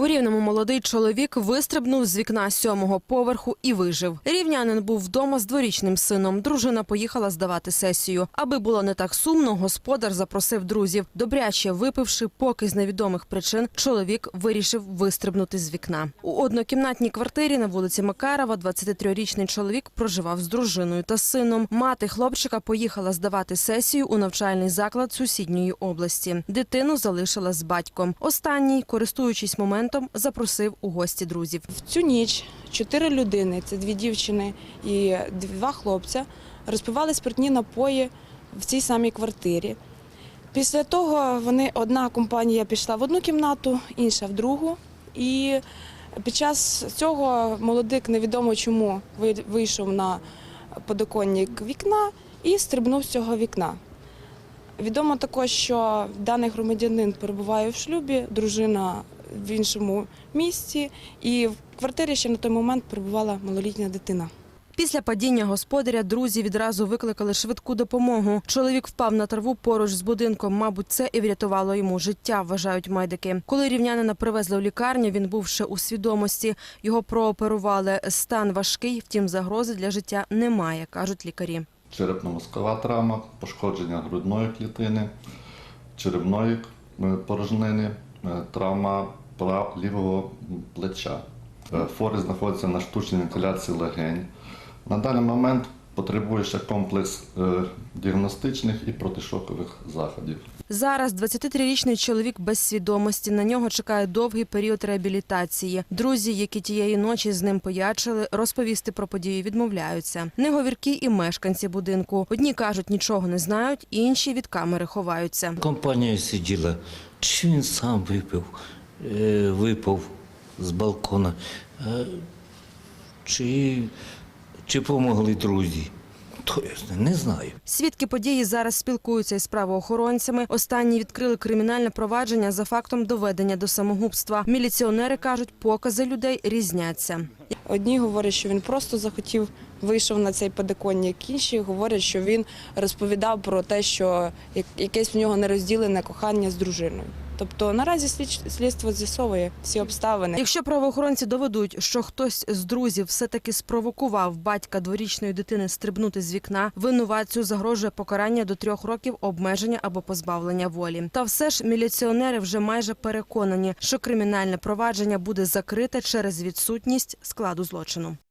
У рівному молодий чоловік вистрибнув з вікна сьомого поверху і вижив. Рівнянин був вдома з дворічним сином. Дружина поїхала здавати сесію. Аби було не так сумно, господар запросив друзів. Добряче випивши, поки з невідомих причин чоловік вирішив вистрибнути з вікна. У однокімнатній квартирі на вулиці Макарова 23-річний чоловік проживав з дружиною та сином. Мати хлопчика поїхала здавати сесію у навчальний заклад сусідньої області. Дитину залишила з батьком. Останній, користуючись моментом, запросив у гості друзів. В цю ніч чотири людини, це дві дівчини і два хлопця, розпивали спиртні напої в цій самій квартирі. Після того вони одна компанія пішла в одну кімнату, інша в другу. І під час цього молодик невідомо чому вийшов на подоконник вікна і стрибнув з цього вікна. Відомо також, що даний громадянин перебуває в шлюбі, дружина в іншому місці, і в квартирі ще на той момент перебувала малолітня дитина. Після падіння господаря друзі відразу викликали швидку допомогу. Чоловік впав на траву поруч з будинком. Мабуть, це і врятувало йому життя, вважають медики. Коли рівнянина привезли в лікарню, він був ще у свідомості. Його прооперували. Стан важкий, втім загрози для життя немає, кажуть лікарі. черепно-мозкова травма, пошкодження грудної клітини, черевної е, порожнини, е, травма лівого плеча. Е, Форі знаходиться на штучній вентиляції легень. На даний момент потребує ще комплекс е, діагностичних і протишокових заходів. Зараз 23-річний чоловік без свідомості. На нього чекає довгий період реабілітації. Друзі, які тієї ночі з ним поячили, розповісти про подію відмовляються. Неговіркі і мешканці будинку. Одні кажуть, нічого не знають, інші від камери ховаються. Компанія сиділа, чи він сам випив, випав з балкона, е, чи, чи помогли друзі. То я не знаю. Свідки події зараз спілкуються із правоохоронцями. Останні відкрили кримінальне провадження за фактом доведення до самогубства. Міліціонери кажуть, покази людей різняться. Одні говорять, що він просто захотів, вийшов на цей подоконник, інші говорять, що він розповідав про те, що як- якесь в нього нерозділене кохання з дружиною. Тобто наразі слідство з'ясовує всі обставини. Якщо правоохоронці доведуть, що хтось з друзів все-таки спровокував батька дворічної дитини стрибнути з вікна, винуватцю загрожує покарання до трьох років обмеження або позбавлення волі. Та все ж міліціонери вже майже переконані, що кримінальне провадження буде закрите через відсутність складу злочину.